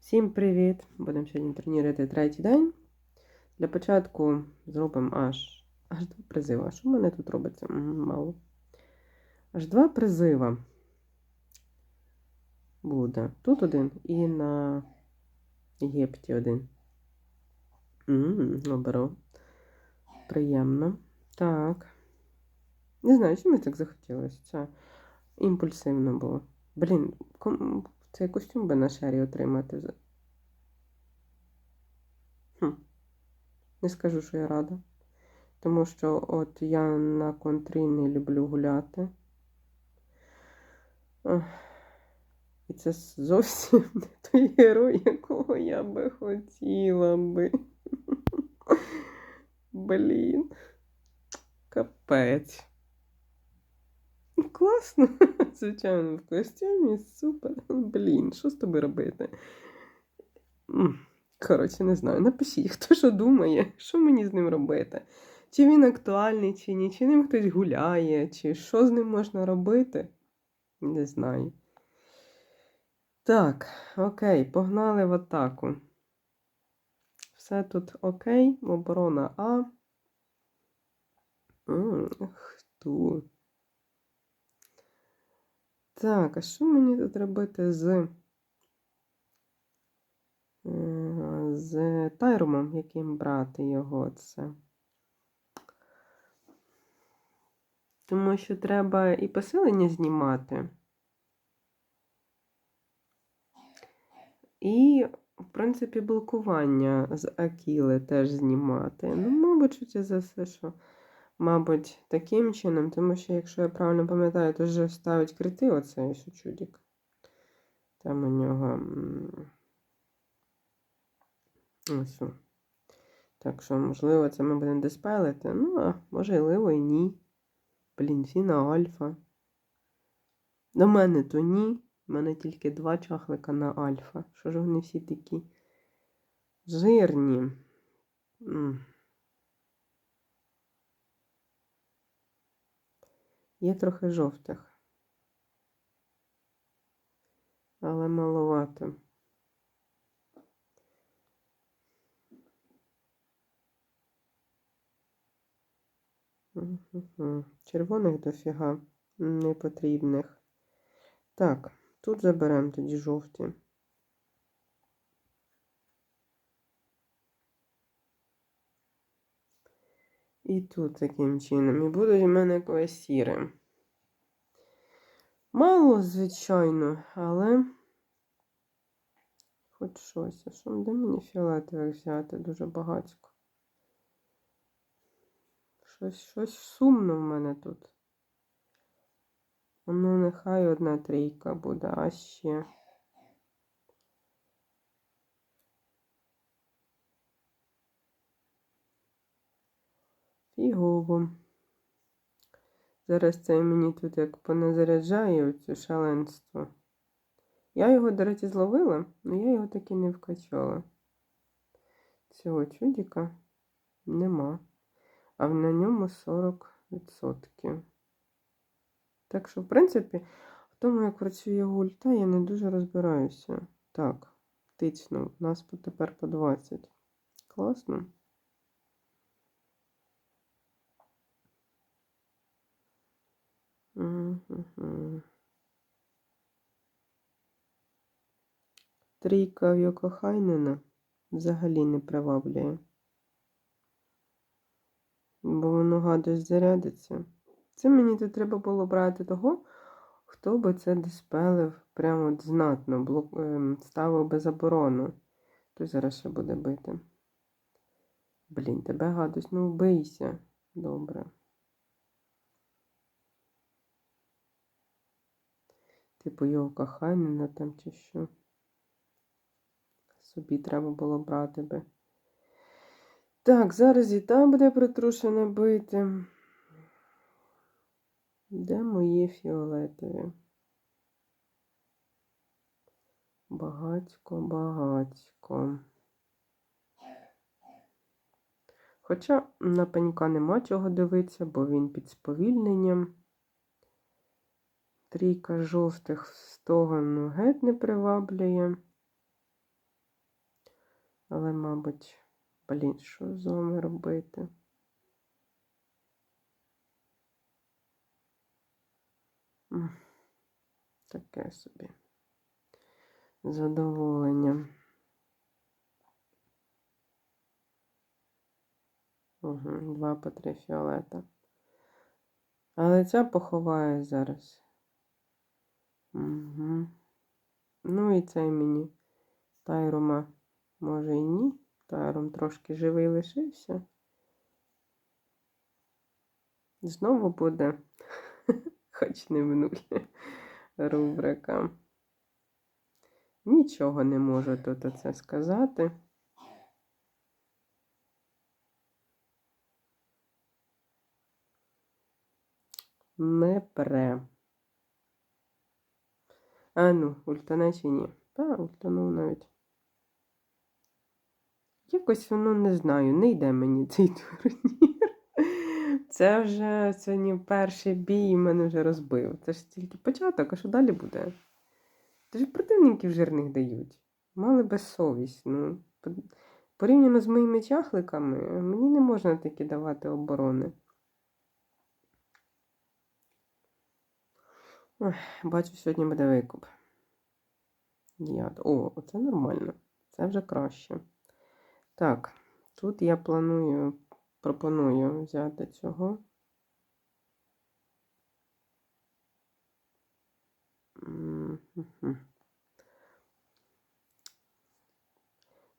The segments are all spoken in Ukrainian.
Всім привіт! Будемо сьогодні тренувати третій день. Для початку зробимо аж, аж два призива. Що в мене тут робиться? Мало. Аж два призива буде. Тут один і на Єгипті один. Оберу. Приємно. Так. Не знаю, чому так захотілося. Це імпульсивно було. Блін, цей костюм би на шері отримати. Хм. Не скажу, що я рада. Тому що от я на контрі не люблю гуляти. І це зовсім не той герой, якого я би хотіла би. Блін. Капець. Класно, звичайно, в костюмі супер. Блін, що з тобою робити? Коротше, не знаю. Напишіть, хто що думає, що мені з ним робити. Чи він актуальний, чи ні, чи ним хтось гуляє, чи що з ним можна робити? Не знаю. Так, окей, погнали в атаку. Все тут окей, оборона А. Ту. Так, а що мені тут робити з, е, з Тайрумом, яким брати його це? Тому що треба і посилення знімати. І, в принципі, блокування з Акіли теж знімати. Ну, мабуть, що за все, що, мабуть, таким чином, тому що, якщо я правильно пам'ятаю, то вже ставить крити оцей що чудік. Там у нього. Ось. Так що, можливо, це ми будемо диспелити. Ну, а можливо, і ні. Блін, Фіна Альфа. До мене то ні. У мене тільки два чахлика на альфа. Що ж вони всі такі жирні? М. Є трохи жовтих. Але маловато. Червоних дофіга непотрібних. Так, тут заберемо тоді жовті. І тут таким чином. І будуть у мене квасіри. Мало, звичайно, але хоч щось. А що де мені фіолетових взяти дуже багатько? Щось, щось сумно в мене тут. Ну, нехай одна трійка буде, а ще. Фігово. Зараз це мені тут як поназаряджає оцю шаленство. Я його, до речі, зловила, але я його таки не вкачала. Цього чудіка нема. А на ньому 40%. Так що, в принципі, в тому, як працює гульта, я не дуже розбираюся. Так, тицьну. У нас тепер по 20. Класно. Трійка в Йокохайнена взагалі не приваблює. Бо воно гадось зарядиться. Це мені тут треба було брати того, хто би це диспелив прямо знатно, блок, ем, ставив би заборону. Той зараз ще буде бити. Блін, тебе гадось, ну вбийся. Добре. Типу його коханина там чи що. Собі треба було брати би. Так, зараз і там буде притрушена бити. Де мої фіолетові? Багацько, багацько. Хоча на пенька нема чого дивитися, бо він під сповільненням. Трійка жовтих з того ну, геть не приваблює. Але, мабуть, блін, що з вами робити? Таке собі. Задоволення. Угу, два по три фіолета. Але ця поховає зараз. Угу. Ну і цей мені. Тайрума, може і ні. Тайрум трошки живий лишився. Знову буде, хоч не в нуль, рубрика. Нічого не можу тут оце сказати. Не пре. А ну, ультане чи ні? Та, ультанув навіть. Якось воно не знаю, не йде мені цей турнір. Це вже сьогодні перший бій мене вже розбив. Це ж тільки початок, а що далі буде? Та ж противників жирних дають. Мали безсовість. Ну, порівняно з моїми чахликами, мені не можна таки давати оборони. Бачу, сьогодні буде викуп. Яд. О, це нормально. Це вже краще. Так, тут я планую, пропоную взяти цього.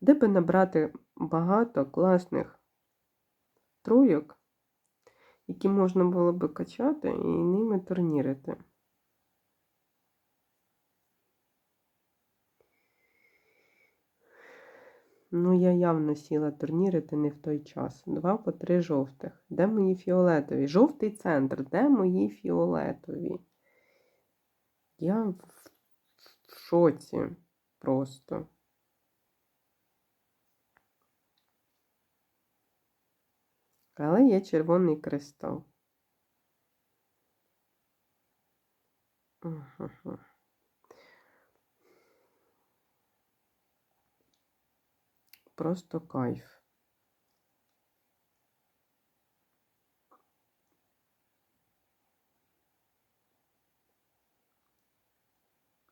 Де би набрати багато класних троєк, які можна було би качати і ними турнірити. Ну, я явно сіла турнірити не в той час. Два по три жовтих. Де мої фіолетові? Жовтий центр. Де мої фіолетові? Я в шоці просто. Але є червоний кристал. Ага. Просто кайф.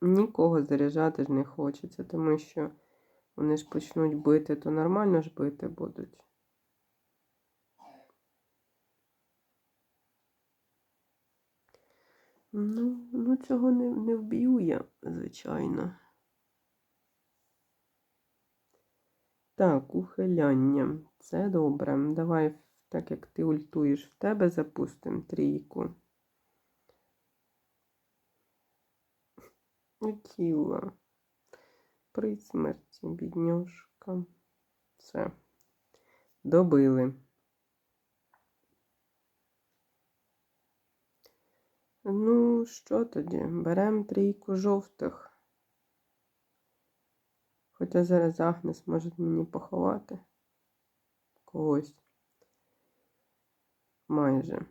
Нікого заряджати ж не хочеться, тому що вони ж почнуть бити, то нормально ж бити будуть. Ну, ну цього не, не вб'ю я, звичайно. Так, ухиляння. Це добре. Давай, так як ти ультуєш в тебе, запустимо трійку. Кіла. При смерті, бідньошка. Все. Добили. Ну, що тоді? Беремо трійку жовтих. Хоча зараз Агнес може мені поховати когось. Майже.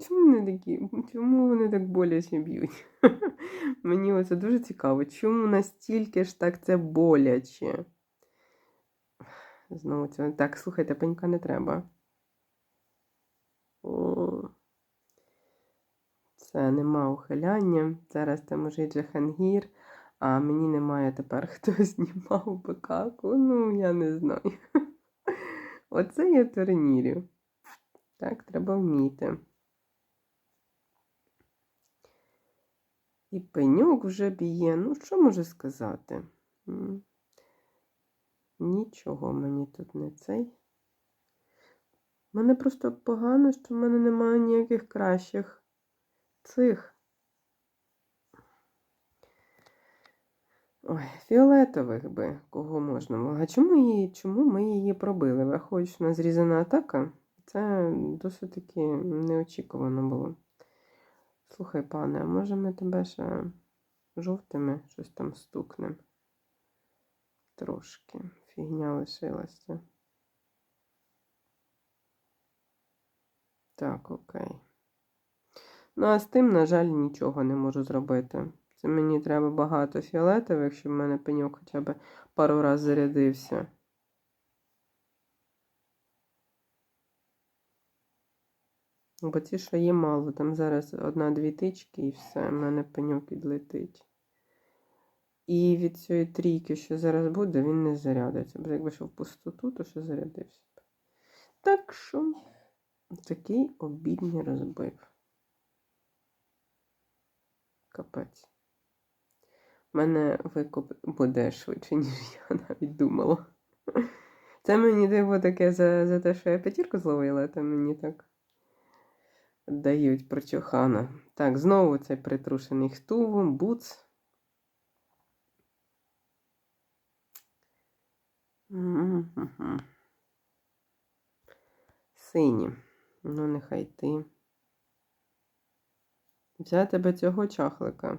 Чому вони такі? Чому вони так боляче б'ють? Мені оце дуже цікаво. Чому настільки ж так це боляче? Знову це. Так, слухайте, пенька не треба. Це нема ухиляння. Зараз там може Джахангір, а мені немає тепер, хто знімав бекаку. Ну, я не знаю. Оце я турнірю. Так, треба вміти. І пеньок вже б'є. Ну, що можу сказати? Нічого мені тут не цей. Мене просто погано, що в мене немає ніяких кращих цих. Ой, фіолетових би, кого можна було. А чому, її, чому ми її пробили? Враховуючи, нас зрізана атака, це досить таки неочікувано було. Слухай, пане, а може ми тебе ще жовтими щось там стукнемо? Трошки. Фігня лишилася. Так, окей. Ну, а з тим, на жаль, нічого не можу зробити. Це мені треба багато фіолетових, щоб в мене пеньок хоча б пару раз зарядився. Бо ті, що є мало, там зараз одна-дві тички і все, в мене пеньок відлетить. І від цієї трійки, що зараз буде, він не зарядиться. Бо якби йшов в пустоту, то ще зарядився. Так що такий обідній розбив. Капець. У мене викуп буде швидше, ніж я навіть думала. Це мені диво таке за, за те, що я п'ятірку зловила, то мені так дають прочухана. Так, знову цей притрушений хтувом, буц. Сині. Ну, нехай ти. Взяти би цього чахлика.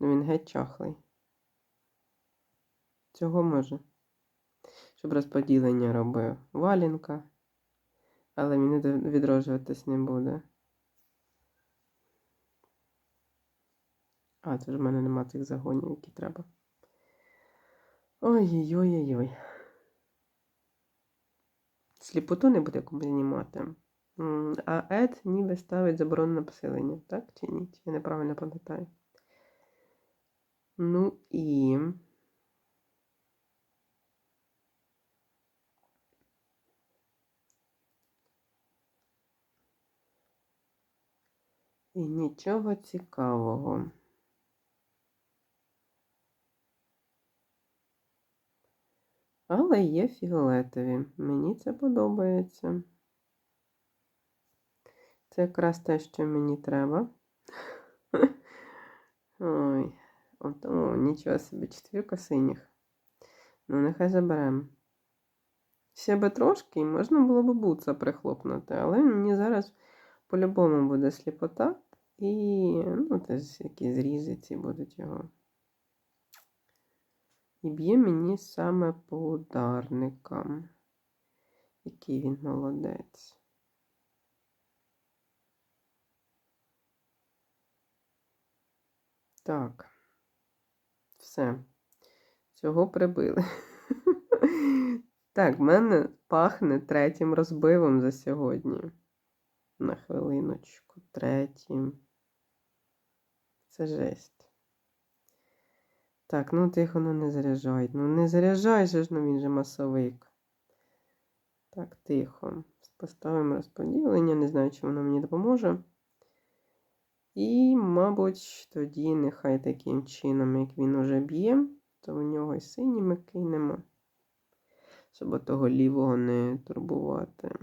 Ну, він геть чахлий. Цього може. Щоб розподілення робив. Валінка. Але він відроджуватись не буде. А, це ж в мене нема цих загонів, які треба. Ой-ой-ой-ой. Сліпоту не буде кому знімати. А Ед ніби ставить заборонене посилення, так чи ні? Я неправильно пам'ятаю? Ну і. І нічого цікавого. Але є фіолетові. Мені це подобається. Це якраз те, що мені треба. Ой, от, о, нічого собі, четвірка синіх. Ну, нехай заберемо. Ще би трошки, і можна було б буца прихлопнути, але мені зараз по-любому буде сліпота. І, ну, теж якісь зрізи ці будуть його. І б'є мені саме по ударникам. Який він молодець. Так. Все. Цього прибили. Так, в мене пахне третім розбивом за сьогодні. На хвилиночку. Третім. Це жесть. Так, ну тихо, ну не заряджай. Ну не заряджай ж, ну він же масовик. Так, тихо. Поставимо розподілення. Не знаю, чи воно мені допоможе. І, мабуть, тоді нехай таким чином, як він уже б'є, то в нього і сині ми кинемо. Щоб того лівого не турбувати.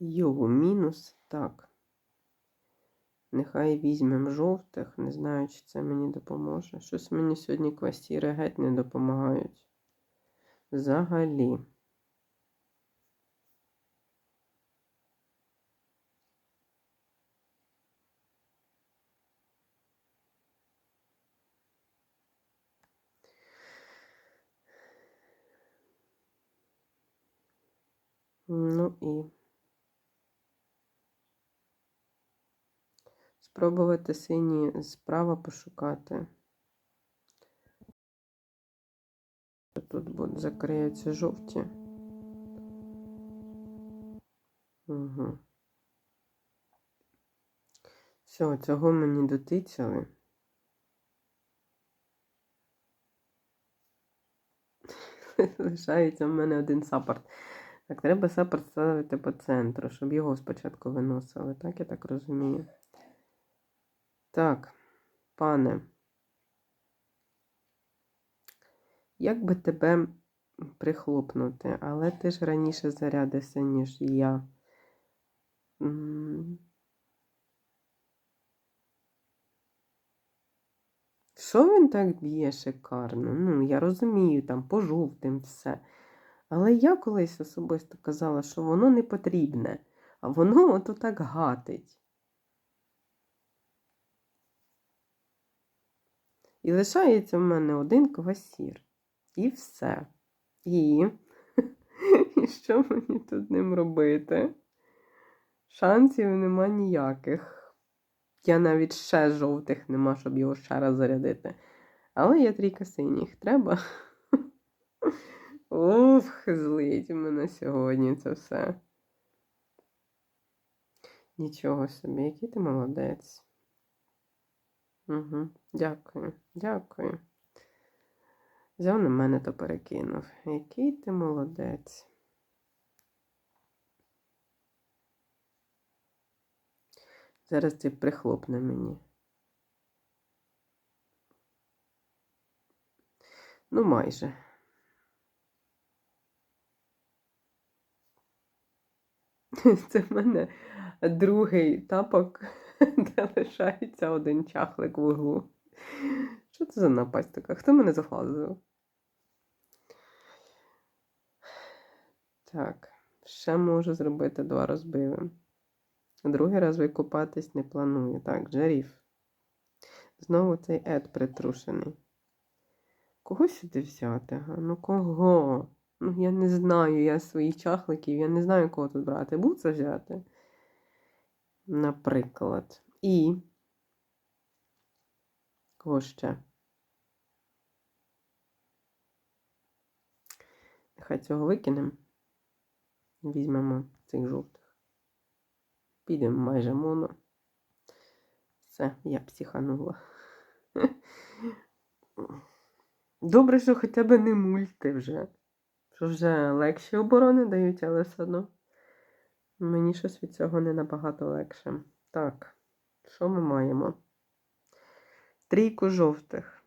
Його мінус. Так. Нехай візьмемо жовтих. Не знаю, чи це мені допоможе. Щось мені сьогодні квастіри геть не допомагають. Взагалі. Ну і спробувати сині справа пошукати. Тут будуть закриються жовті. Угу. Все, цього мені дотицяли. Лишається в мене один саппорт. Так, треба саппорт ставити по центру, щоб його спочатку виносили, так, я так розумію. Так, пане. Як би тебе прихлопнути, але ти ж раніше зарядився, ніж я. Що він так б'є шикарно? Ну, я розумію, там по жовтим все. Але я колись особисто казала, що воно не потрібне, а воно ото так гатить. І лишається в мене один квасір. І все. І, І що мені тут ним робити? Шансів нема ніяких. Я навіть ще жовтих нема, щоб його ще раз зарядити. Але є трійка синіх. Треба. Ух, злить мене сьогодні це все. Нічого собі, який ти молодець. Угу. Дякую, дякую. Взяв на мене то перекинув. Який ти молодець. Зараз ти прихлопне мені. Ну, майже. Це в мене другий тапок, де лишається один чахлик в углу. Що це за напасть така? Хто мене заглазив? Так, ще можу зробити два розбиви. Другий раз викупатись не планую. Так, жарів. Знову цей ед притрушений. Кого сюди взяти? га? Ну кого? Ну, я не знаю, я своїх чахликів, я не знаю, кого тут брати. Буца взяти. Наприклад. І. Кого ще? Нехай цього викинемо. Візьмемо цих жовтих. Підемо майже моно. Все, я психанула. Добре, що хоча б не мульти вже. Що вже легші оборони дають, але все одно. Мені щось від цього не набагато легше. Так, що ми маємо? Трійку жовтих.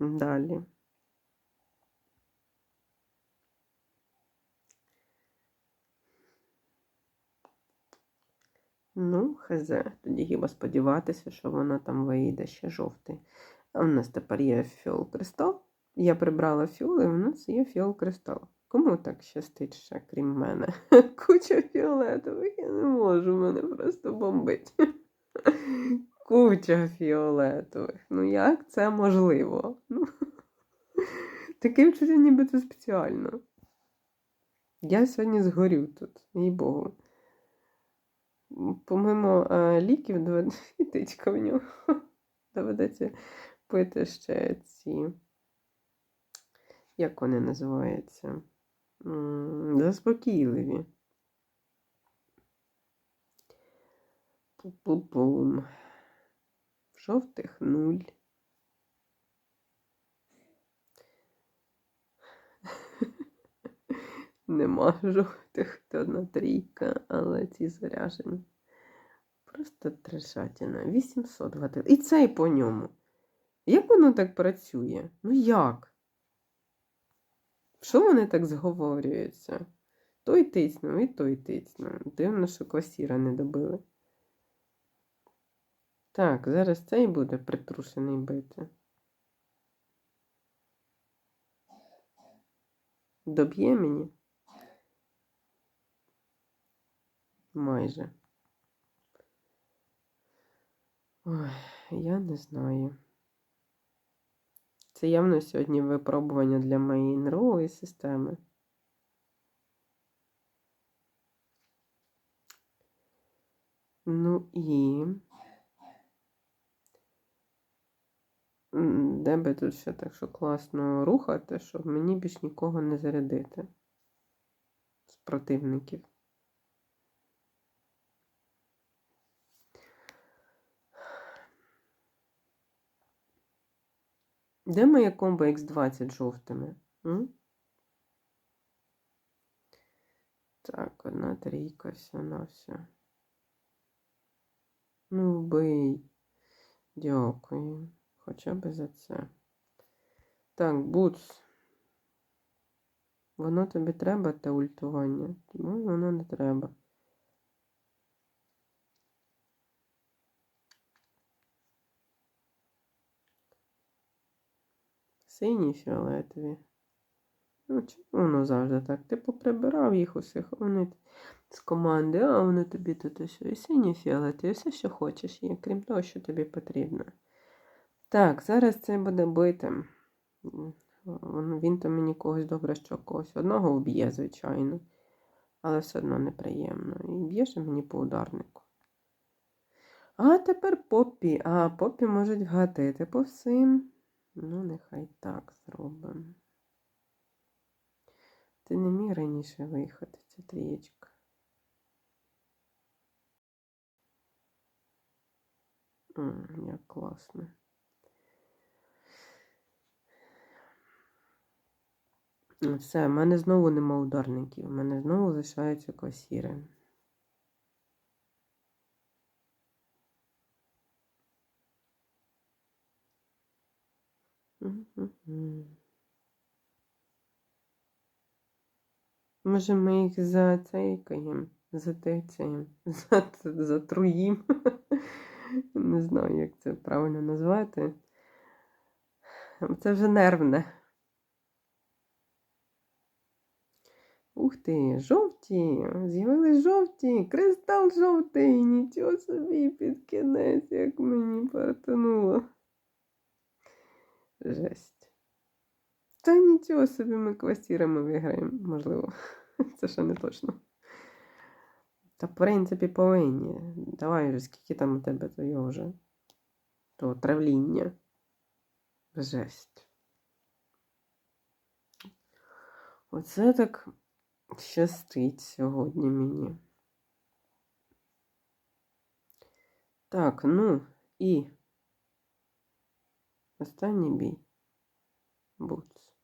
Далі. Ну, хз. Тоді хіба сподіватися, що воно там вийде ще жовтий. А в нас тепер є фіол кристал. Я прибрала фіол, і в нас є фіол кристал. Кому так щастить ще, крім мене? Куча фіолетових, я не можу, мене просто бомбить. Куча фіолетових. Ну як це можливо? Ну, чином, ніби це спеціально. Я сьогодні згорю тут, їй Богу. Помимо е, ліків, доведеться в нього. Доведеться пити ще ці. Як вони називаються? Заспокійливі. Пу-пу-пум. Жовтих нуль. Нема жовтих, то одна трійка, але ці заряжені. Просто трешатіна. 800 гатил. І цей по ньому. Як воно так працює? Ну як? Що вони так зговорюються? Той тицнув і той тицнув. Дивно, що квасіра не добили. Так, зараз цей буде притрушений бити. Доб'є мені? Майже. Ой, я не знаю. Це явно сьогодні випробування для моєї нервової системи. Ну і. Де би тут ще так що класно рухати, щоб мені більш нікого не зарядити з противників. Де моє комбо X20 жовтими? М? Так, одна трійка, все на все. Ну, вбий. Дякую. Хоча б за це. Так, буц. Воно тобі треба, те ультування? Тому воно не треба. Сині фіолетові. Ну, чому воно завжди так? Ти поприбирав їх усіх, вони з команди, а вони тобі тут ось і сині фіолетові, все, що хочеш є, крім того, що тобі потрібно. Так, зараз це буде бити. Він, то мені когось добре, що когось одного вб'є, звичайно. але все одно неприємно. І б'є же мені по ударнику. А тепер поппі. А поппі можуть вгатити по всім. Ну, нехай так зробимо. Ти не міг раніше виїхати, ця трієчка. М, Як класно. Все, в мене знову нема ударників. У мене знову лишаються косіри. Мгм. Може, ми їх зацейкаємо, затицяємо, затруїм. Не знаю, як це правильно назвати. Це вже нервне. Ух ти, жовті! З'явились жовті, кристал жовтий, нічого собі під кінець, як мені партануло. Жесть. Та нічого собі ми квартирами виграємо, можливо. Це ще не точно. Та, в принципі, повинні. Давай вже, скільки там у тебе то його вже. То травління. Жесть. Оце так щастить сьогодні мені. Так, ну і останній бій. Буц.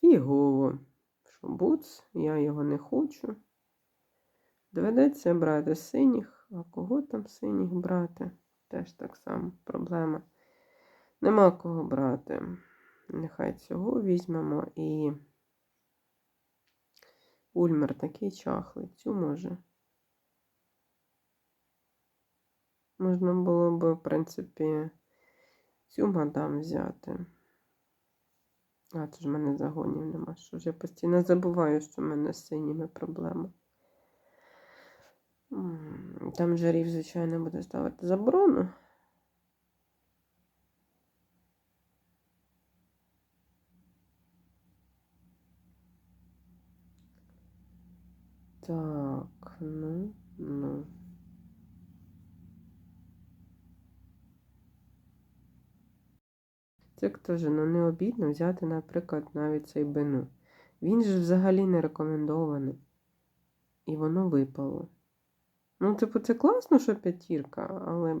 Фігово. Що буц, я його не хочу. Доведеться брати синіх, а кого там синіх брати? Теж так само проблема. Нема кого брати. Нехай цього візьмемо і. Ульмер такий чахлий. Цю може. Можна було б, в принципі, цю мадам взяти. А, це ж в мене загонів нема. Що ж я постійно забуваю, що в мене з синіми проблема. Там жарів, звичайно, буде ставити заборону. Так, ну, ну. Це теж ну, не обідно взяти, наприклад, навіть цей бену. Він же взагалі не рекомендований. І воно випало. Ну, типу, це класно, що п'ятірка, але.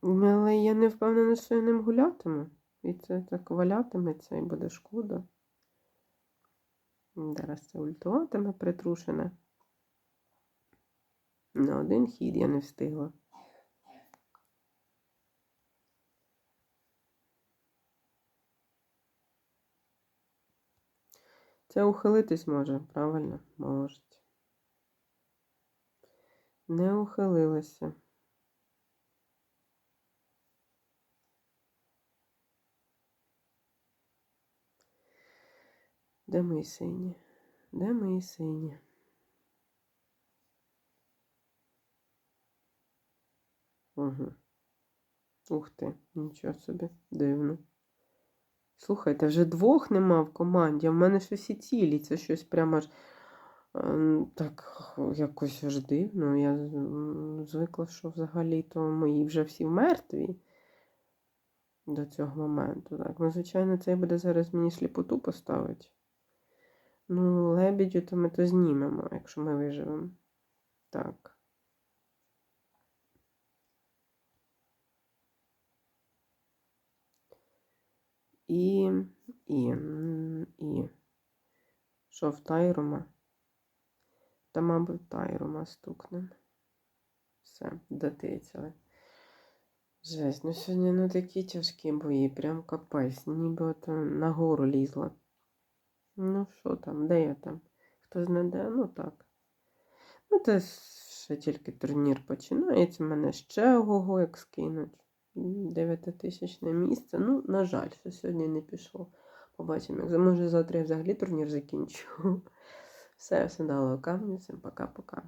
Але я не впевнена, що я ним гулятиму. І це так валятиметься і буде шкода. Зараз це ультуватиме притрушене. На один хід я не встигла. Це ухилитись може, правильно? Можуть. Не ухилилася. Де мої сині? Де мої сині? Угу. Ух ти, нічого собі, дивно. Слухайте, вже двох нема в команді, а в мене ж усі цілі. Це щось прямо ж ем, так якось аж дивно. Я звикла, що взагалі-то мої вже всі мертві до цього моменту. Так, ну, звичайно, цей буде зараз мені сліпоту поставити. Ну, лебідю, то ми то знімемо, якщо ми виживемо. Так. І, і, і. Що в Тайрума? Та, мабуть, Тайрума стукнем. Все, дотицяли. Жесть, ну сьогодні ну такі тяжкі бої, прям капець, ніби от на гору лізла. Ну, що там, де я там? Хто знаде, ну так. Ну, це ще тільки турнір починається, мене ще ого, як скинуть. Дев'ятитисячне місце. Ну, на жаль, що сьогодні не пішло. Побачимо, як може завтра я взагалі турнір закінчу. Все, все дало камню, всім пока-пока.